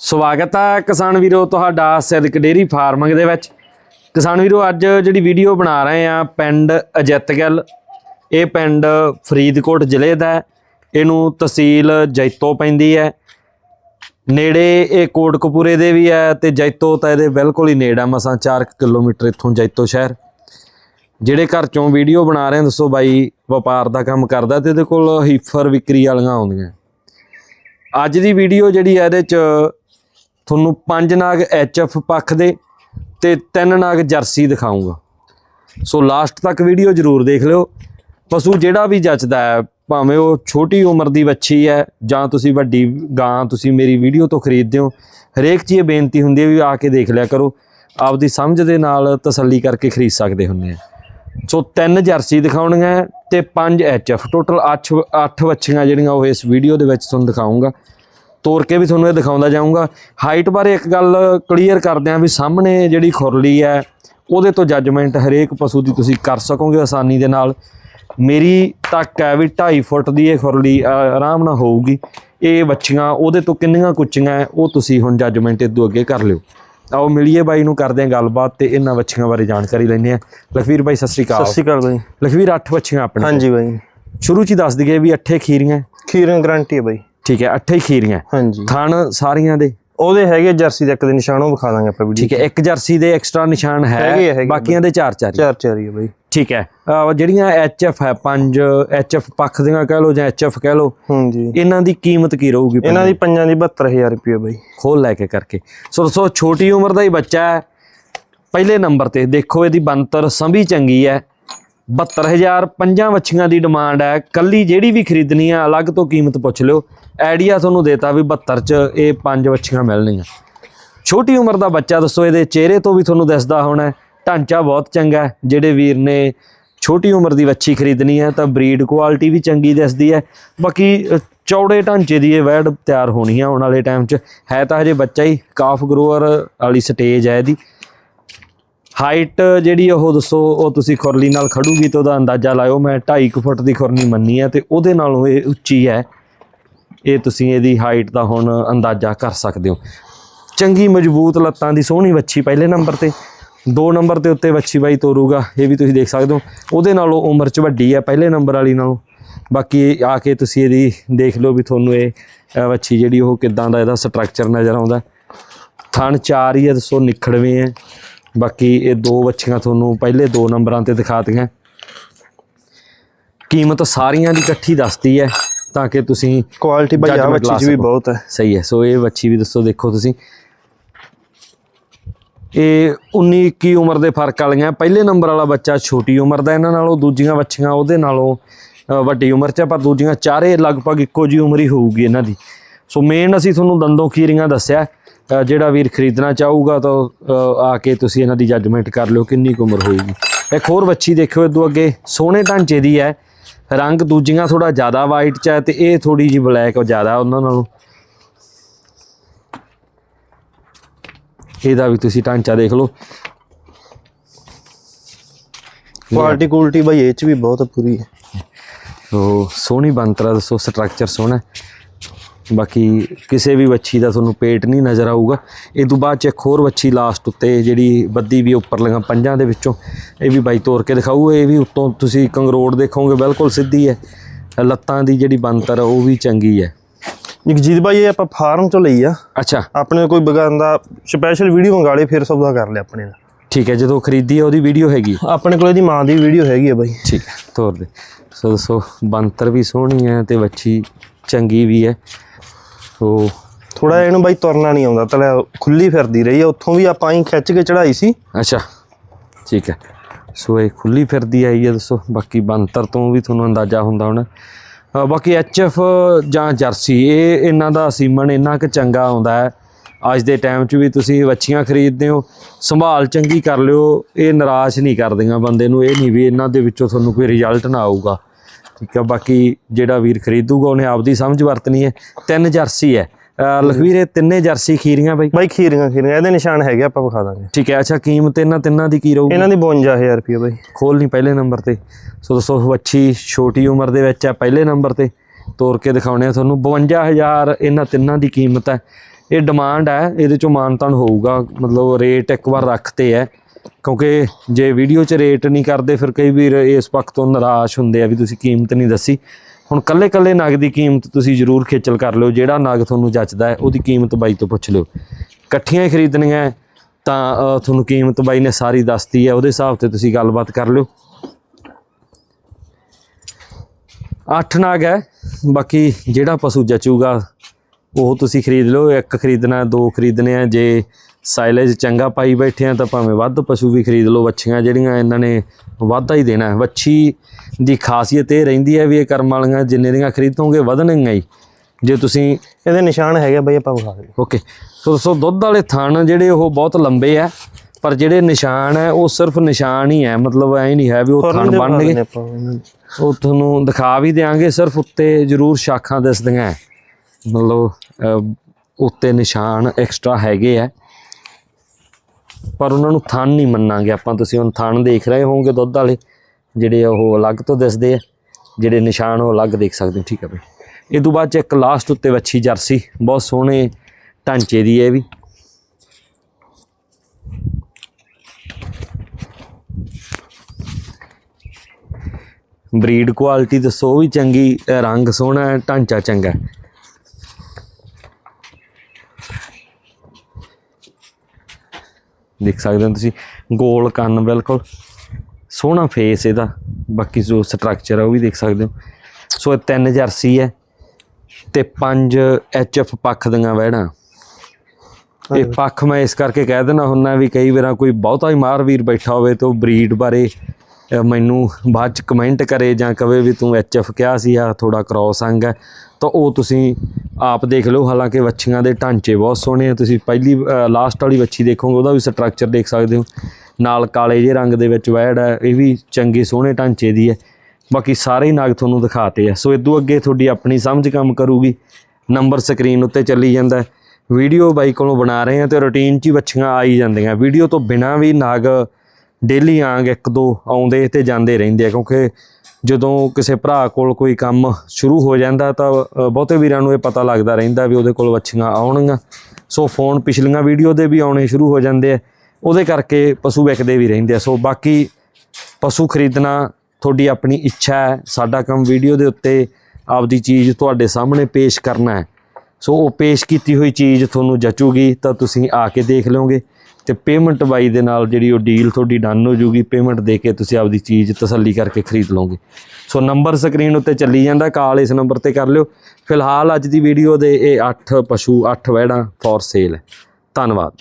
ਸਵਾਗਤ ਹੈ ਕਿਸਾਨ ਵੀਰੋ ਤੁਹਾਡਾ ਸਿੱਧਕ ਡੇਰੀ ਫਾਰਮਿੰਗ ਦੇ ਵਿੱਚ। ਕਿਸਾਨ ਵੀਰੋ, ਅੱਜ ਜਿਹੜੀ ਵੀਡੀਓ ਬਣਾ ਰਹੇ ਆ ਪਿੰਡ ਅਜਿੱਤਗਲ। ਇਹ ਪਿੰਡ ਫਰੀਦਕੋਟ ਜ਼ਿਲ੍ਹੇ ਦਾ ਇਹਨੂੰ ਤਹਿਸੀਲ ਜੈਤੋ ਪੈਂਦੀ ਹੈ। ਨੇੜੇ ਇਹ ਕੋਟਕਪੂਰੇ ਦੇ ਵੀ ਹੈ ਤੇ ਜੈਤੋ ਤਾਂ ਇਹਦੇ ਬਿਲਕੁਲ ਹੀ ਨੇੜੇ ਆ। ਮਸਾਂ 4 ਕਿਲੋਮੀਟਰ ਇੱਥੋਂ ਜੈਤੋ ਸ਼ਹਿਰ। ਜਿਹੜੇ ਘਰ ਚੋਂ ਵੀਡੀਓ ਬਣਾ ਰਹੇ ਦੱਸੋ ਬਾਈ, ਵਪਾਰ ਦਾ ਕੰਮ ਕਰਦਾ ਤੇ ਇਹਦੇ ਕੋਲ ਹੀਫਰ ਵਿਕਰੀ ਵਾਲੀਆਂ ਆਉਂਦੀਆਂ। ਅੱਜ ਦੀ ਵੀਡੀਓ ਜਿਹੜੀ ਹੈ ਇਹਦੇ ਚ ਤੁਹਾਨੂੰ ਪੰਜ ਨਾਗ ਐਚਐਫ ਪੱਖ ਦੇ ਤੇ ਤਿੰਨ ਨਾਗ ਜਰਸੀ ਦਿਖਾਉਂਗਾ। ਸੋ ਲਾਸਟ ਤੱਕ ਵੀਡੀਓ ਜਰੂਰ ਦੇਖ ਲਿਓ। ਪਸ਼ੂ ਜਿਹੜਾ ਵੀ ਜੱਚਦਾ ਹੈ, ਭਾਵੇਂ ਉਹ ਛੋਟੀ ਉਮਰ ਦੀ ਵੱਛੀ ਹੈ ਜਾਂ ਤੁਸੀਂ ਵੱਡੀ ਗਾਂ, ਤੁਸੀਂ ਮੇਰੀ ਵੀਡੀਓ ਤੋਂ ਖਰੀਦਦੇ ਹੋ, ਹਰੇਕ ਚੀਜ਼ ਬੇਨਤੀ ਹੁੰਦੀ ਹੈ ਵੀ ਆ ਕੇ ਦੇਖ ਲਿਆ ਕਰੋ। ਆਪਦੀ ਸਮਝ ਦੇ ਨਾਲ ਤਸੱਲੀ ਕਰਕੇ ਖਰੀਦ ਸਕਦੇ ਹੁੰਦੇ ਆ। ਸੋ ਤਿੰਨ ਜਰਸੀ ਦਿਖਾਉਣੀਆਂ ਤੇ ਪੰਜ ਐਚਐਫ। ਟੋਟਲ 8 8 ਵੱਛੀਆਂ ਜਿਹੜੀਆਂ ਉਹ ਇਸ ਵੀਡੀਓ ਦੇ ਵਿੱਚ ਤੁਹਾਨੂੰ ਦਿਖਾਉਂਗਾ। ਤੋਰ ਕੇ ਵੀ ਤੁਹਾਨੂੰ ਇਹ ਦਿਖਾਉਂਦਾ ਜਾਊਂਗਾ। ਹਾਈਟ ਬਾਰੇ ਇੱਕ ਗੱਲ ਕਲੀਅਰ ਕਰਦੇ ਆਂ ਵੀ ਸਾਹਮਣੇ ਜਿਹੜੀ ਖੁਰਲੀ ਹੈ ਉਹਦੇ ਤੋਂ ਜੱਜਮੈਂਟ ਹਰੇਕ ਪਸ਼ੂ ਦੀ ਤੁਸੀਂ ਕਰ ਸਕੋਗੇ ਆਸਾਨੀ ਦੇ ਨਾਲ। ਮੇਰੀ ਤੱਕ ਹੈ ਵੀ 2.5 ਫੁੱਟ ਦੀ ਇਹ ਖੁਰਲੀ ਆਰਾਮ ਨਾਲ ਹੋਊਗੀ। ਇਹ ਬੱਚੀਆਂ ਉਹਦੇ ਤੋਂ ਕਿੰਨੀਆਂ ਕੁੱਚੀਆਂ ਉਹ ਤੁਸੀਂ ਹੁਣ ਜੱਜਮੈਂਟ ਇਦੋਂ ਅੱਗੇ ਕਰ ਲਿਓ। ਆਓ ਮਿਲੀਏ ਬਾਈ ਨੂੰ ਕਰਦੇ ਆਂ ਗੱਲਬਾਤ ਤੇ ਇਹਨਾਂ ਬੱਚੀਆਂ ਬਾਰੇ ਜਾਣਕਾਰੀ ਲੈਂਦੇ ਆਂ ਲਖਵੀਰ ਬਾਈ ਸਤਿ ਸ਼੍ਰੀ ਅਕਾਲ। ਸਤਿ ਸ਼੍ਰੀ ਅਕਾਲ ਬਾਈ। ਲਖਵੀਰ 8 ਬੱਚੀਆਂ ਆਪਣੇ ਹਾਂਜੀ ਬਾਈ। ਸ਼ੁਰੂ ਚ ਹੀ ਦੱਸ ਦਈਏ ਵੀ 8 ਖੀਰੀਆਂ। ਖੀਰਾਂ ਗਰੰਟੀ ਹੈ ਬਾਈ। ਠੀਕ ਹੈ 8 ਹੀ ਖੀਰੀਆਂ। ਹਾਂਜੀ। ਥਣ ਸਾਰੀਆਂ ਦੇ। ਉਹਦੇ ਹੈਗੇ ਜਰਸੀ ਦੇ ਇੱਕ ਦੇ ਨਿਸ਼ਾਨ ਉਹ ਵਿਖਾ ਦਾਂਗੇ ਆਪਾਂ ਵੀਡੀਓ ਠੀਕ ਹੈ ਇੱਕ ਜਰਸੀ ਦੇ ਐਕਸਟਰਾ ਨਿਸ਼ਾਨ ਆ, ਹੈ ਆ ਬਾਕੀਆਂ ਦੇ ਚਾਰ ਚਾਰ। ਚਾਰ ਚਾਰ ਹੀ ਹੈ ਬਾਈ। ਠੀਕ ਹੈ ਜਿਹੜੀਆਂ ਐਚਐਫ ਹੈ ਪੰਜ ਐਚਐਫ ਪੱਖ ਦੀਆਂ ਕਹਿ ਲਓ ਜਾਂ ਐਚਐਫ ਕਹਿ ਲਓ ਹਾਂਜੀ। ਇਹਨਾਂ ਦੀ ਕੀਮਤ ਕੀ ਰਹੂਗੀ ਇਹਨਾਂ ਦੀ ਪੰਜਾਂ ਦੀ 72000 ਰੁਪਏ ਬਾਈ। ਖੋਲ ਲੈ ਕੇ ਕਰਕੇ। ਸੋ ਸੋ ਛੋਟੀ ਉਮਰ ਦਾ ਹੀ ਬੱਚਾ ਹੈ। ਪਹਿਲੇ ਨੰਬਰ ਤੇ ਦੇਖੋ ਇਹਦੀ ਬੰਤਰ ਸੰਭੀ ਚੰਗੀ ਹੈ। 72000 ਪੰਜਾਂ ਵੱਛੀਆਂ ਦੀ ਡਿਮਾਂਡ ਹੈ। ਕੱਲੀ ਜਿਹੜੀ ਵੀ ਖਰੀਦਣੀ ਹੈ ਅਲੱਗ ਤੋਂ ਕੀਮਤ ਪੁੱਛ ਲਿਓ। ਆਈਡੀਆ ਤੁਹਾਨੂੰ ਦੇਤਾ ਵੀ 72 ਚ ਇਹ ਪੰਜ ਵੱਛੀਆਂ ਮਿਲਣਗੀਆਂ ਛੋਟੀ ਉਮਰ ਦਾ ਬੱਚਾ ਦੱਸੋ, ਇਹਦੇ ਚਿਹਰੇ ਤੋਂ ਵੀ ਤੁਹਾਨੂੰ ਦਿਸਦਾ ਹੋਣਾ ਢਾਂਚਾ ਬਹੁਤ ਚੰਗਾ ਜਿਹੜੇ ਵੀਰ ਨੇ ਛੋਟੀ ਉਮਰ ਦੀ ਵੱਛੀ ਖਰੀਦਣੀ ਹੈ, ਤਾਂ ਬਰੀਡ ਕੁਆਲਿਟੀ ਵੀ ਚੰਗੀ ਦਿਸਦੀ ਹੈ। ਬਾਕੀ ਚੌੜੇ ਢਾਂਚੇ ਦੀ ਇਹ ਵੈੜ ਤਿਆਰ ਹੋਣੀ ਹੈ ਆਉਣ ਵਾਲੇ ਟਾਈਮ 'ਚ। ਹੈ ਤਾਂ ਹਜੇ ਬੱਚਾ ਹੀ ਕਾਫ ਗਰੋਅਰ ਵਾਲੀ ਸਟੇਜ ਹੈ ਇਹਦੀ। ਹਾਈਟ ਜਿਹੜੀ ਉਹ ਦੱਸੋ, ਉਹ ਤੁਸੀਂ ਖੁਰਲੀ ਨਾਲ ਖੜੂਗੀ ਤਾਂ ਉਹਦਾ ਅੰਦਾਜ਼ਾ ਲਾਇਓ। ਮੈਂ 2.5 ਫੁੱਟ ਦੀ ਖੁਰਨੀ ਮੰਨੀ ਹੈ ਤੇ ਉਹਦੇ ਨਾਲੋਂ ਇਹ ਉੱਚੀ ਹੈ। ਇਹ ਤੁਸੀਂ ਇਹਦੀ ਹਾਈਟ ਦਾ ਹੁਣ ਅੰਦਾਜ਼ਾ ਕਰ ਸਕਦੇ ਹੋ। ਚੰਗੀ ਮਜ਼ਬੂਤ ਲੱਤਾਂ ਦੀ ਸੋਹਣੀ ਵੱਛੀ ਪਹਿਲੇ ਨੰਬਰ ਤੇ, ਦੋ ਨੰਬਰ ਤੇ ਉੱਤੇ ਵੱਛੀ ਬਾਈ ਤੋਰੂਗਾ, ਇਹ ਵੀ ਤੁਸੀਂ ਦੇਖ ਸਕਦੇ ਹੋ। ਉਹਦੇ ਨਾਲੋਂ ਉਮਰ ਚ ਵੱਡੀ ਹੈ ਪਹਿਲੇ ਨੰਬਰ ਵਾਲੀ ਨਾਲੋਂ। ਬਾਕੀ ਆ ਕੇ ਤੁਸੀਂ ਇਹਦੀ ਦੇਖ ਲਓ ਵੀ ਤੁਹਾਨੂੰ ਇਹ ਵੱਛੀ ਜਿਹੜੀ ਉਹ ਕਿਦਾਂ ਦਾ ਇਹਦਾ ਸਟਰਕਚਰ ਨਜ਼ਰ ਆਉਂਦਾ। ਥਣ ਚਾਰ ਹੀ ਹੈ ਦੱਸੋ ਨਿਖੜਵੇਂ ਹੈ ਬਾਕੀ ਇਹ ਦੋ ਵੱਛੀਆਂ ਤੁਹਾਨੂੰ ਪਹਿਲੇ ਦੋ ਨੰਬਰਾਂ ਤੇ ਦਿਖਾਤੀਆਂ ਕੀਮਤ ਸਾਰੀਆਂ ਦੀ ਇਕੱਠੀ ਦੱਸਦੀ ਹੈ। ਤਾਂ ਕਿ ਤੁਸੀਂ ਕੁਆਲਿਟੀ ਬਾਈ ਆ ਬੱਚੀ ਚ ਵੀ। ਬਹੁਤ ਹੈ। ਸਹੀ ਹੈ। ਸੋ ਇਹ ਬੱਚੀ ਵੀ ਦੱਸੋ ਦੇਖੋ ਤੁਸੀਂ। ਇਹ 19 21 ਉਮਰ ਦੇ ਫ਼ਰਕ ਵਾਲੀਆਂ ਪਹਿਲੇ ਨੰਬਰ ਵਾਲਾ ਬੱਚਾ ਛੋਟੀ ਉਮਰ ਦਾ ਇਹਨਾਂ ਨਾਲੋਂ ਦੂਜੀਆਂ ਬੱਚੀਆਂ ਉਹਦੇ ਨਾਲੋਂ ਵੱਡੀ ਉਮਰ 'ਚ ਪਰ ਦੂਜੀਆਂ ਚਾਰੇ ਲਗਭਗ ਇੱਕੋ ਜੀ ਉਮਰ ਹੀ ਹੋਊਗੀ ਇਹਨਾਂ ਦੀ। ਸੋ ਮੇਨ ਅਸੀਂ ਤੁਹਾਨੂੰ ਦੰਦੋਂ ਖੀਰੀਆਂ ਦੱਸਿਆ। ਜਿਹੜਾ ਵੀਰ ਖਰੀਦਣਾ ਚਾਹੂਗਾ ਤਾਂ ਆ ਕੇ ਤੁਸੀਂ ਇਹਨਾਂ ਦੀ ਜੱਜਮੈਂਟ ਕਰ ਲਿਓ ਕਿੰਨੀ ਕੁ ਉਮਰ ਹੋਏਗੀ ਇੱਕ ਹੋਰ ਬੱਚੀ ਦੇਖਿਓ ਇਦੋਂ ਅੱਗੇ ਸੋਹਣੇ ਢਾਂਚੇ ਦੀ ਹੈ। ਰੰਗ ਦੂਜੀਆਂ ਥੋੜਾ ਜ਼ਿਆਦਾ ਵਾਈਟ ਚ ਹੈ ਤੇ ਇਹ ਥੋੜੀ ਜੀ ਬਲੈਕ ਜ਼ਿਆਦਾ ਉਹਨਾਂ ਨਾਲੋਂ। ਇਹਦਾ ਵੀ ਤੁਸੀਂ ਢਾਂਚਾ ਦੇਖ ਲਓ। ਕੁਆਲਿਟੀ ਕੁਆਲਿਟੀ ਬਾਈ ਇਹ ਚ ਵੀ ਬਹੁਤ ਪੂਰੀ ਹੈ। ਸੋ ਸੋਹਣੀ ਬੰਤਰਾ ਦੱਸੋ ਸਟਰਕਚਰ ਸੋਹਣਾ। ਬਾਕੀ ਕਿਸੇ ਵੀ ਵੱਛੀ ਦਾ ਤੁਹਾਨੂੰ ਪੇਟ ਨਹੀਂ ਨਜ਼ਰ ਆਊਗਾ। ਇਹ ਤੋਂ ਬਾਅਦ ਚ ਇੱਕ ਹੋਰ ਵੱਛੀ ਲਾਸਟ ਉੱਤੇ ਜਿਹੜੀ ਬੱਦੀ ਵੀ ਉੱਪਰ ਲਗਾ ਪੰਜਾਂ ਦੇ ਵਿੱਚੋਂ ਇਹ ਵੀ ਬਾਈ ਤੋੜ ਕੇ ਦਿਖਾਊ। ਇਹ ਵੀ ਉੱਤੋਂ ਤੁਸੀਂ ਕੰਗਰੋੜ ਦੇਖੋਗੇ ਬਿਲਕੁਲ ਸਿੱਧੀ ਹੈ। ਲੱਤਾਂ ਦੀ ਜਿਹੜੀ ਬੰਤਰ ਉਹ ਵੀ ਚੰਗੀ ਹੈ। ਜਗਜੀਤ ਬਾਈ ਇਹ ਆਪਾਂ ਫਾਰਮ ਚੋਂ ਲਈ ਆ। ਅੱਛਾ। ਆਪਣੇ ਕੋਈ ਬਗਾਨ ਦਾ ਸਪੈਸ਼ਲ ਵੀਡੀਓ ਮੰਗਾ ਲਈ ਫਿਰ ਸੌਦਾ ਕਰ ਲਿਆ ਆਪਣੇ ਨਾਲ। ਠੀਕ ਹੈ ਜਦੋਂ ਖਰੀਦੀ ਹੈ ਉਹਦੀ ਵੀਡੀਓ ਹੈਗੀ ਆਪਣੇ ਕੋਲ ਇਹਦੀ ਮਾਂ ਦੀ ਵੀਡੀਓ ਹੈਗੀ ਆ ਬਾਈ। ਠੀਕ ਹੈ ਤੋਰ ਦੇ। ਸੋ ਸੋ ਬੰਤਰ ਵੀ ਸੋਹਣੀ ਹੈ ਤੇ ਵੱਛੀ ਚੰਗੀ ਵੀ ਹੈ। ਸੋ ਥੋੜਾ ਇਹਨੂੰ ਬਾਈ ਤੁਰਨਾ ਨਹੀਂ ਆਉਂਦਾ ਤਲੇ ਖੁੱਲੀ ਫਿਰਦੀ ਰਹੀ ਆ ਉੱਥੋਂ ਵੀ ਆਪਾਂ ਹੀ ਖਿੱਚ ਕੇ ਚੜਾਈ ਸੀ। ਅੱਛਾ ਠੀਕ ਹੈ। ਸੋ ਇਹ ਖੁੱਲੀ ਫਿਰਦੀ ਆਈ ਹੈ ਦੱਸੋ ਬਾਕੀ ਬੰਤਰ ਤੋਂ ਵੀ ਤੁਹਾਨੂੰ ਅੰਦਾਜ਼ਾ ਹੁੰਦਾ ਹੋਣਾ। ਬਾਕੀ ਐਚਐਫ ਜਾਂ ਜਰਸੀ ਇਹ ਇਹਨਾਂ ਦਾ ਸੀਮਨ ਇੰਨਾ ਕੁ ਚੰਗਾ ਆਉਂਦਾ ਹੈ। ਅੱਜ ਦੇ ਟਾਈਮ 'ਚ ਵੀ ਤੁਸੀਂ ਵੱਛੀਆਂ ਖਰੀਦਦੇ ਹੋ ਸੰਭਾਲ ਚੰਗੀ ਕਰ ਲਿਓ ਇਹ ਨਿਰਾਸ਼ ਨਹੀਂ ਕਰਦੀਆਂ ਬੰਦੇ ਨੂੰ ਇਹ ਨਹੀਂ ਵੀ ਇਹਨਾਂ ਦੇ ਵਿੱਚੋਂ ਤੁਹਾਨੂੰ ਕੋਈ ਰਿਜ਼ਲਟ ਨਾ ਆਊਗਾ। ਠੀਕ ਹੈ ਬਾਕੀ ਜਿਹੜਾ ਵੀਰ ਖਰੀਦੂਗਾ ਉਹਨੇ ਆਪਦੀ ਸਮਝ ਵਰਤਣੀ ਹੈ। ਤਿੰਨ ਜਰਸੀ ਹੈ। ਲਖਵੀਰ ਤਿੰਨੇ ਜਰਸੀ ਖੀਰੀਆਂ ਬਾਈ? ਬਾਈ ਖੀਰੀਆਂ ਖੀਰੀਆਂ। ਇਹਦੇ ਨਿਸ਼ਾਨ ਹੈਗੇ ਆਪਾਂ ਵਿਖਾ ਦਾਂਗੇ। ਠੀਕ ਹੈ ਅੱਛਾ ਕੀਮਤ ਇਹਨਾਂ ਤਿੰਨਾਂ ਦੀ ਕੀ ਰਹੂਗੀ? ਇਹਨਾਂ ਦੀ 52000 ਰੁਪਏ ਬਾਈ। ਖੋਲ ਨਹੀਂ ਪਹਿਲੇ ਨੰਬਰ ਤੇ। ਸੋ ਦੋਸਤੋ ਵੱਛੀ ਛੋਟੀ ਉਮਰ ਦੇ ਵਿੱਚ ਹੈ ਪਹਿਲੇ ਨੰਬਰ ਤੇ। ਤੋਰ ਕੇ ਦਿਖਾਉਣੇ ਆ ਤੁਹਾਨੂੰ। 52000 ਇਹਨਾਂ ਤਿੰਨਾਂ ਦੀ ਕੀਮਤ ਹੈ। ਇਹ ਡਿਮਾਂਡ ਹੈ ਇਹਦੇ ਚੋਂ ਮਾਨਤਾਨ ਹੋਊਗਾ। ਮਤਲਬ ਰੇਟ ਇੱਕ ਵਾਰ ਰੱਖਤੇ ਹੈ। ਕਿਉਂਕਿ ਜੇ ਵੀਡੀਓ 'ਚ ਰੇਟ ਨਹੀਂ ਕਰਦੇ, ਫਿਰ ਕਈ ਵੀਰ ਇਸ ਪੱਖ ਤੋਂ ਨਿਰਾਸ਼ ਹੁੰਦੇ ਆ ਵੀ ਤੁਸੀਂ ਕੀਮਤ ਨਹੀਂ ਦੱਸੀ। ਹੁਣ ਕੱਲੇ ਕੱਲੇ ਨਗ ਦੀ ਕੀਮਤ ਤੁਸੀਂ ਜ਼ਰੂਰ ਖੇਚਲ ਕਰ ਲਿਓ, ਜਿਹੜਾ ਨਗ ਤੁਹਾਨੂੰ ਜੱਚਦਾ ਹੈ, ਉਹਦੀ ਕੀਮਤ ਬਾਈ ਤੋਂ ਪੁੱਛ ਲਿਓ। ਇਕੱਠੀਆਂ ਹੀ ਖਰੀਦਣੀਆਂ ਤਾਂ ਤੁਹਾਨੂੰ ਕੀਮਤ ਬਾਈ ਨੇ ਸਾਰੀ ਦੱਸਤੀ ਹੈ, ਉਹਦੇ ਹਿਸਾਬ ਤੇ ਤੁਸੀਂ ਗੱਲਬਾਤ ਕਰ ਲਿਓ। ਅੱਠ ਨਾਗ ਹੈ, ਬਾਕੀ ਜਿਹੜਾ ਪਸ਼ੂ ਜਚੂਗਾ, ਉਹ ਤੁਸੀਂ ਖਰੀਦ ਲਓ, ਇੱਕ ਖਰੀਦਣਾ, ਦੋ ਖਰੀਦਣੇ ਆ, ਜੇ ਸਾਈਲੇਜ ਚੰਗਾ ਪਾਈ ਬੈਠੇ ਆ ਤਾਂ ਭਾਵੇਂ ਵੱਧ ਪਸ਼ੂ ਵੀ ਖਰੀਦ ਲਓ ਵੱਛੀਆਂ ਜਿਹੜੀਆਂ ਇਹਨਾਂ ਨੇ ਵਾਧਾ ਹੀ ਦੇਣਾ। ਵੱਛੀ ਦੀ ਖਾਸੀਅਤ ਇਹ ਰਹਿੰਦੀ ਹੈ ਵੀ ਇਹ ਕਰਮ ਵਾਲੀਆਂ ਜਿੰਨੇ ਦੀਆਂ ਖਰੀਦੋਗੇ ਵਧਣਗੀਆਂ ਹੀ ਜੇ ਤੁਸੀਂ ਇਹਦੇ ਨਿਸ਼ਾਨ ਹੈਗੇ ਬਈ ਆਪਾਂ ਵਿਖਾ ਦਿੰਦੇ ਓਕੇ ਸੋ ਸੋ ਦੁੱਧ ਵਾਲੇ ਥਣ ਜਿਹੜੇ ਉਹ ਬਹੁਤ ਲੰਬੇ ਆ ਪਰ ਜਿਹੜੇ ਨਿਸ਼ਾਨ ਹੈ ਉਹ ਸਿਰਫ ਨਿਸ਼ਾਨ ਹੀ ਹੈ ਮਤਲਬ ਐ ਨਹੀਂ ਹੈ ਵੀ ਉਹ ਥਣ ਬਣ ਗਏ। ਉਹ ਤੁਹਾਨੂੰ ਦਿਖਾ ਵੀ ਦੇਾਂਗੇ ਸਿਰਫ ਉੱਤੇ ਜ਼ਰੂਰ ਸ਼ਾਖਾਂ ਦਿਸਦੀਆਂ। ਮਤਲਬ ਉੱਤੇ ਨਿਸ਼ਾਨ ਐਕਸਟਰਾ ਹੈਗੇ ਆ ਪਰ ਉਹਨਾਂ ਨੂੰ ਥਣ ਨਹੀਂ ਮੰਨਾਂਗੇ। ਆਪਾਂ ਤੁਸੀਂ ਹੁਣ ਥਣ ਦੇਖ ਰਹੇ ਹੋਵੋਗੇ ਦੁੱਧ ਵਾਲੇ, ਜਿਹੜੇ ਉਹ ਅਲੱਗ ਤੋਂ ਦਿਸਦੇ ਆ, ਜਿਹੜੇ ਨਿਸ਼ਾਨ ਉਹ ਅਲੱਗ ਦੇਖ ਸਕਦੇ ਹੋ। ਠੀਕ ਹੈ ਬਈ। ਇਹ ਤੋਂ ਬਾਅਦ ਚ ਇੱਕ ਲਾਸਟ ਉੱਤੇ ਵੱਛੀ ਜਰਸੀ, ਬਹੁਤ ਸੋਹਣੇ ਢਾਂਚੇ ਦੀ ਹੈ ਇਹ ਵੀ। ਬਰੀਡ ਕੁਆਲਿਟੀ ਦੱਸੋ ਉਹ ਵੀ ਚੰਗੀ ਰੰਗ ਸੋਹਣਾ, ਢਾਂਚਾ ਚੰਗਾ। ਦੇਖ ਸਕਦੇ ਹੋ ਤੁਸੀਂ। ਗੋਲ ਕੰਨ ਬਿਲਕੁਲ। ਸੋਹਣਾ ਫੇਸ ਇਹਦਾ। ਬਾਕੀ ਜੋ ਸਟਰਕਚਰ ਹੈ ਉਹ ਵੀ ਦੇਖ ਸਕਦੇ ਹੋ। ਸੋ ਇਹ ਤਿੰਨ ਜਰਸੀ ਹੈ ਤੇ ਪੰਜ ਐਚਐਫ ਪੱਖ ਦੀਆਂ ਵਹਿੜਾਂ। ਇਹ ਪੱਖ ਮੈਂ ਇਸ ਕਰਕੇ ਕਹਿ ਦਿੰਦਾ ਹੁੰਨਾ ਵੀ ਕਈ ਵਾਰਾਂ ਕੋਈ ਬਹੁਤਾ ਹੀ ਮਾਰ ਵੀਰ ਬੈਠਾ ਹੋਵੇ ਤੇ ਉਹ ਬਰੀਡ ਬਾਰੇ ਮੈਨੂੰ ਬਾਅਦ ਚ ਕਮੈਂਟ ਕਰੇ ਜਾਂ ਕਵੇ ਵੀ ਤੂੰ ਐਚਐਫ ਕਿਹਾ ਸੀ ਆ ਥੋੜਾ ਕ੍ਰੋਸ ਅੰਗ ਹੈ, ਤਾਂ ਉਹ ਤੁਸੀਂ ਆਪ ਦੇਖ ਲਓ। ਹਾਲਾਂਕਿ ਵੱਛੀਆਂ ਦੇ ਢਾਂਚੇ ਬਹੁਤ ਸੋਹਣੇ ਆ। ਤੁਸੀਂ ਪਹਿਲੀ ਲਾਸਟ ਵਾਲੀ ਵੱਛੀ ਦੇਖੋਗੇ, ਉਹਦਾ ਵੀ ਸਟਰਕਚਰ ਦੇਖ ਸਕਦੇ ਹੋ। ਨਾਲ ਕਾਲੇ ਜਿਹੇ ਰੰਗ ਦੇ ਵਿੱਚ ਵੈੜ ਹੈ, ਇਹ ਵੀ ਚੰਗੇ ਸੋਹਣੇ ਢਾਂਚੇ ਦੀ ਹੈ। ਬਾਕੀ ਸਾਰੇ ਹੀ ਨਾਗ ਤੁਹਾਨੂੰ ਦਿਖਾਤੇ ਆ। ਸੋ ਇਦੋਂ ਅੱਗੇ ਤੁਹਾਡੀ ਆਪਣੀ ਸਮਝ ਕੰਮ ਕਰੂਗੀ। ਨੰਬਰ ਸਕਰੀਨ ਉੱਤੇ ਚੱਲੀ ਜਾਂਦਾ ਵੀਡੀਓ ਬਾਈ ਕੋਲੋਂ ਬਣਾ ਰਹੇ ਆ ਤੇ ਰੁਟੀਨ 'ਚ ਹੀ ਵੱਛੀਆਂ ਆਈ ਜਾਂਦੀਆਂ। ਵੀਡੀਓ ਤੋਂ ਬਿਨਾ ਵੀ ਨਾਗ ਡੇਲੀ ਆਂਗ ਇੱਕ ਦੋ ਆਉਂਦੇ ਤੇ ਜਾਂਦੇ ਰਹਿੰਦੇ ਆ, ਕਿਉਂਕਿ ਜਦੋਂ ਕਿਸੇ ਭਰਾ ਕੋਲ ਕੋਈ ਕੰਮ ਸ਼ੁਰੂ ਹੋ ਜਾਂਦਾ ਤਾਂ ਬਹੁਤੇ ਵੀਰਾਂ ਨੂੰ ਇਹ ਪਤਾ ਲੱਗਦਾ ਰਹਿੰਦਾ ਵੀ ਉਹਦੇ ਕੋਲ ਵੱਛੀਆਂ ਆਉਣਗੀਆਂ। ਸੋ ਫੋਨ ਪਿਛਲੀਆਂ ਵੀਡੀਓ ਦੇ ਵੀ ਆਉਣੇ ਸ਼ੁਰੂ ਹੋ ਜਾਂਦੇ ਆ, ਉਹਦੇ ਕਰਕੇ ਪਸ਼ੂ ਵਿਕਦੇ ਵੀ ਰਹਿੰਦੇ ਆ। ਸੋ ਬਾਕੀ ਪਸ਼ੂ ਖਰੀਦਣਾ ਤੁਹਾਡੀ ਆਪਣੀ ਇੱਛਾ ਹੈ, ਸਾਡਾ ਕੰਮ ਵੀਡੀਓ ਦੇ ਉੱਤੇ ਆਪਦੀ ਚੀਜ਼ ਤੁਹਾਡੇ ਸਾਹਮਣੇ ਪੇਸ਼ ਕਰਨਾ ਹੈ। ਸੋ ਉਹ ਪੇਸ਼ ਕੀਤੀ ਹੋਈ ਚੀਜ਼ ਤੁਹਾਨੂੰ ਜਚੂਗੀ, ਤਾਂ ਤੁਸੀਂ ਆ ਕੇ ਦੇਖ ਲਓਗੇ। ਤੇ ਪੇਮੈਂਟ ਬਾਈ ਦੇ ਨਾਲ ਜਿਹੜੀ ਉਹ ਡੀਲ ਤੁਹਾਡੀ ਡਨ ਹੋ ਜੂਗੀ ਪੇਮੈਂਟ ਦੇ ਕੇ ਤੁਸੀਂ ਆਪਦੀ ਚੀਜ਼ ਤਸੱਲੀ ਕਰਕੇ ਖਰੀਦ ਲਓਗੇ। ਸੋ ਨੰਬਰ ਸਕਰੀਨ ਉੱਤੇ ਚੱਲੀ ਜਾਂਦਾ, ਕਾਲ ਇਸ ਨੰਬਰ ਤੇ ਕਰ ਲਿਓ। ਫਿਲਹਾਲ ਅੱਜ ਦੀ ਵੀਡੀਓ ਦੇ ਇਹ 8 ਪਸ਼ੂ 8 ਵੈੜਾਂ ਫॉर ਸੇਲ ਹੈ। ਧੰਨਵਾਦ।